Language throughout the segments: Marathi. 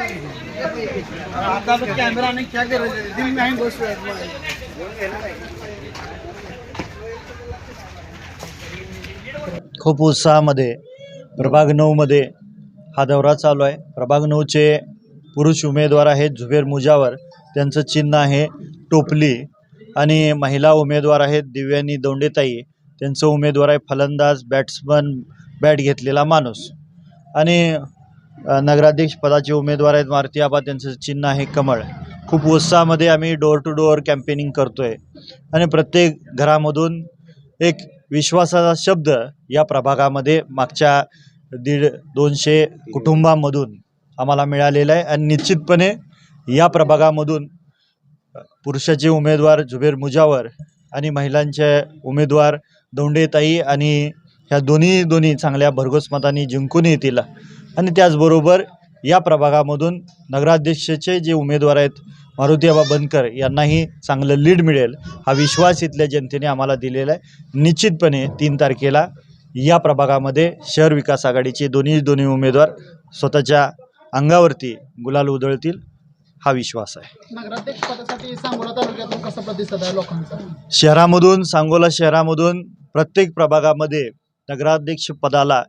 आता तो कैमरा क्या कर दिल नाही ही खूप उत्साहामध्ये प्रभाग नऊमध्ये हा दौरा चालू आहे. प्रभाग नऊचे पुरुष उमेदवार आहेत झुबेर मुजावर. त्यांचं चिन्ह आहे टोपली. आणि महिला उमेदवार आहेत दिव्यानी दोंडेताई. त्यांचं उमेदवार आहे फलंदाज बॅट्समन बॅट घेतलेला माणूस. आणि नगराध्यक्ष पदाचे उमेदवार आहेत मारुती आबा. त्यांचं चिन्ह आहे कमळ. खूप उत्साहामध्ये आम्ही डोअर टू डोअर कॅम्पेनिंग करतो आहे आणि प्रत्येक घरामधून एक विश्वासाचा शब्द या प्रभागामध्ये मागच्या दीड दोनशे कुटुंबामधून आम्हाला मिळालेला आहे. आणि निश्चितपणे या प्रभागामधून पुरुषाचे उमेदवार जुबेर मुजावर आणि महिलांचे उमेदवार दोंडेताई आणि ह्या दोन्ही दोन्ही चांगल्या भरघोस मतांनी जिंकून येतील. आणि त्याचबरोबर या प्रभागामधून नगराध्यक्षाचे जे उमेदवार आहेत मारुती बनकर यांनाही चांगलं लीड मिळेल हा विश्वास इथल्या जनतेने आम्हाला दिलेला आहे. निश्चितपणे तीन तारखेला या प्रभागामध्ये शहर विकास आघाडीचे दोन्ही दोन्ही उमेदवार स्वतःच्या अंगावरती गुलाल उधळतील हा विश्वास आहे. शहरामधून सांगोला शहरामधून प्रत्येक प्रभागामध्ये नगराध्यक्ष पदाला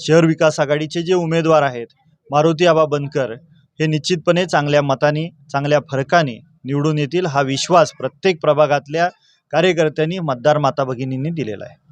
शहर विकास आघाडीचे जे उमेदवार आहेत मारुती आबा बनकर हे निश्चितपणे चांगल्या मताने चांगल्या फरकाने निवडून येतील हा विश्वास प्रत्येक प्रभागातल्या कार्यकर्त्यांनी मतदार माता भगिनींनी दिलेला आहे.